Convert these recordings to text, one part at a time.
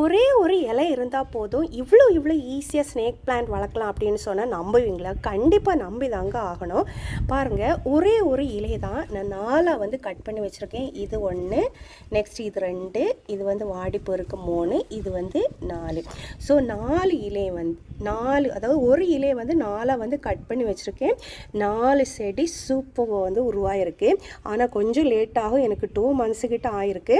ஒரே ஒரு இலை இருந்தால் போதும் இவ்வளோ இவ்வளோ ஈஸியாக ஸ்னேக் பிளான்ட் வளர்க்கலாம் அப்படின்னு சொன்னால் நம்புவீங்களா? கண்டிப்பாக நம்பி தாங்க ஆகணும். பாருங்கள் ஒரே ஒரு இலை தான் நான் நாலாக வந்து கட் பண்ணி வச்சுருக்கேன். இது ஒன்று நெக்ஸ்ட் இது ரெண்டு இது வந்து வாடிப்பு இருக்கு மூணு இது வந்து நாலு. ஸோ நாலு இலையை வந்து நாலு அதாவது ஒரு இலையை வந்து நாலாக வந்து கட் பண்ணி வச்சுருக்கேன். நாலு செடி சூப்பர் வந்து உருவாயிருக்கு. ஆனால் கொஞ்சம் லேட்டாகும் எனக்கு டூ மந்த்ஸு கிட்ட ஆயிருக்கு.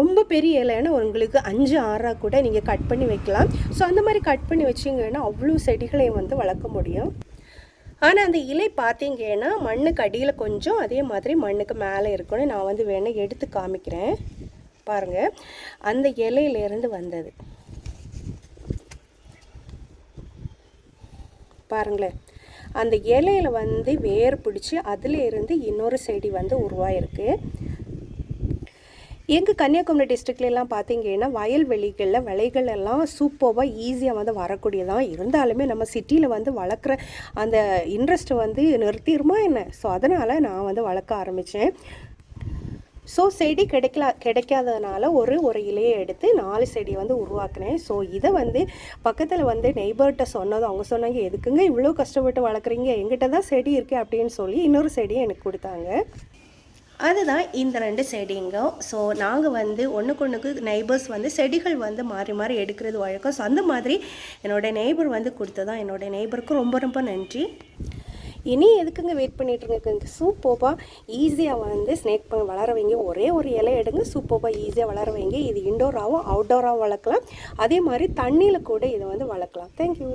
ரொம்ப பெரிய இலைன்னா உங்களுக்கு அஞ்சு ஆறு ஃப்ளவராக கூட நீங்கள் கட் பண்ணி வைக்கலாம். ஸோ அந்த மாதிரி கட் பண்ணி வச்சிங்கன்னா அவ்வளோ செடிகளையும் வந்து வளர்க்க முடியும். ஆனால் அந்த இலை பார்த்தீங்கன்னா மண்ணுக்கு அடியில் கொஞ்சம் அதே மாதிரி மண்ணுக்கு மேலே இருக்கணும் நான் வந்து வேணால் எடுத்து காமிக்கிறேன். பாருங்கள் அந்த இலையிலேருந்து வந்தது. பாருங்களேன். அந்த இலையில் வந்து வேர் பிடிச்சி அதில் இருந்து இன்னொரு செடி வந்து உருவாயிருக்கு. எங்கள் கன்னியாகுமரி டிஸ்ட்ரிக்ட்லாம் பார்த்தீங்கன்னா வயல்வெளிகளில் விளைகள் எல்லாம் சூப்பராக ஈஸியாக வந்து வரக்கூடியதான் இருந்தாலுமே நம்ம சிட்டியில் வந்து வளர்க்குற அந்த இன்ட்ரெஸ்ட்டை வந்து நிறுத்திடுமா என்ன? ஸோ அதனால் நான் வந்து வளர்க்க ஆரம்பித்தேன் ஸோ செடி கிடைக்கல கிடைக்காததுனால ஒரு ஒரு இலையை எடுத்து நாலு செடியை வந்து உருவாக்குனேன். ஸோ இதை வந்து பக்கத்தில் வந்து நெய்பர்கிட்ட சொன்னதும் அவங்க சொன்னாங்க எதுக்குங்க இவ்வளோ கஷ்டப்பட்டு வளர்க்குறீங்க? எங்கிட்ட தான் செடி இருக்குது அப்படின்னு சொல்லி இன்னொரு செடியை எனக்கு கொடுத்தாங்க. அதுதான் இந்த ரெண்டு செடிங்க. ஸோ நாங்கள் வந்து ஒன்றுக்கு ஒன்றுக்கு நெய்பர்ஸ் வந்து செடிகள் வந்து மாறி மாறி எடுக்கிறது வழக்கம். ஸோ அந்த மாதிரி என்னோட நெய்பர் வந்து கொடுத்ததான் என்னோட நெய்பருக்கு ரொம்ப ரொம்ப நன்றி. இனி எதுக்குங்க வெயிட் பண்ணிகிட்டு இருக்கீங்க? சூப்போப்பாக ஈஸியாக வந்து ஸ்னேக் பண்ண வளர வைங்க. ஒரே ஒரு இலை எடுங்க சூப்போப்பாக ஈஸியாக வளர வைங்க. இது இன்டோராகவும் அவுட்டோராகவும் வளர்க்கலாம். அதே மாதிரி தண்ணியில் கூட இதை வந்து வளர்க்கலாம். தேங்க்யூ